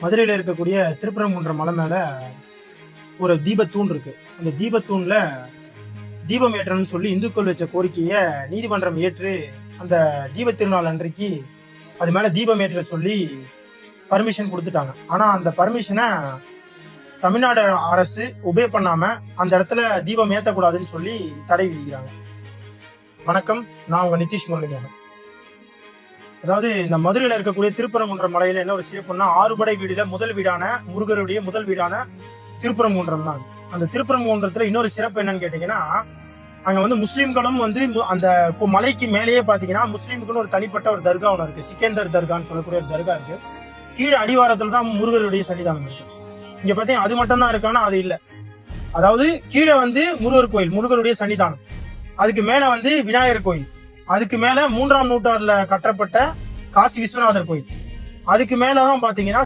மதுரையில் இருக்கக்கூடிய திருப்பரங்குன்ற மலை மேலே ஒரு தீபத்தூண் இருக்கு. அந்த தீபத்தூண்ல தீபம் ஏற்றணும்னு சொல்லி இந்துக்கள் வச்ச கோரிக்கையை நீதிமன்றம் ஏற்று அந்த தீப திருநாள் அன்றைக்கு அது மேலே தீபம் ஏற்ற சொல்லி பர்மிஷன் கொடுத்துட்டாங்க. ஆனால் அந்த பர்மிஷனை தமிழ்நாடு அரசு உபே பண்ணாம அந்த இடத்துல தீபம் ஏற்றக்கூடாதுன்னு சொல்லி தடை விதிக்கிறாங்க. வணக்கம். நான் உங்க நிதிஷ் முரளிமோகன் அதாவது இந்த மதுரையில இருக்கக்கூடிய திருப்பரங்குன்ற மலையில என்ன ஒரு சிறப்புன்னா ஆறுபடை வீடுல முதல் வீடான முருகருடைய முதல் வீடான திருப்பரங்குன்றம் தான். அந்த திருப்பரங்குன்றத்துல இன்னொரு சிறப்பு என்னன்னு கேட்டீங்கன்னா அங்க வந்து முஸ்லீம்களும் வந்து அந்த மலைக்கு மேலேயே பாத்தீங்கன்னா முஸ்லீமுக்குன்னு ஒரு தனிப்பட்ட ஒரு தர்கா ஒன்று இருக்கு. சிக்கேந்தர் தர்கான்னு சொல்லக்கூடிய ஒரு தர்கா இருக்கு. கீழே அடிவாரத்துல தான் முருகருடைய சன்னிதானம் இருக்கு. இங்க பாத்தீங்கன்னா அது மட்டும் தான் இருக்கானா அது இல்ல. அதாவது கீழே வந்து முருகர் கோயில் முருகருடைய சன்னிதானம். அதுக்கு மேல வந்து விநாயகர் கோயில். அதுக்கு மேல மூன்றாம் நூற்றாண்டுல கட்டப்பட்ட காசி விஸ்வநாதர் கோயில். அதுக்கு மேலதான் பாத்தீங்கன்னா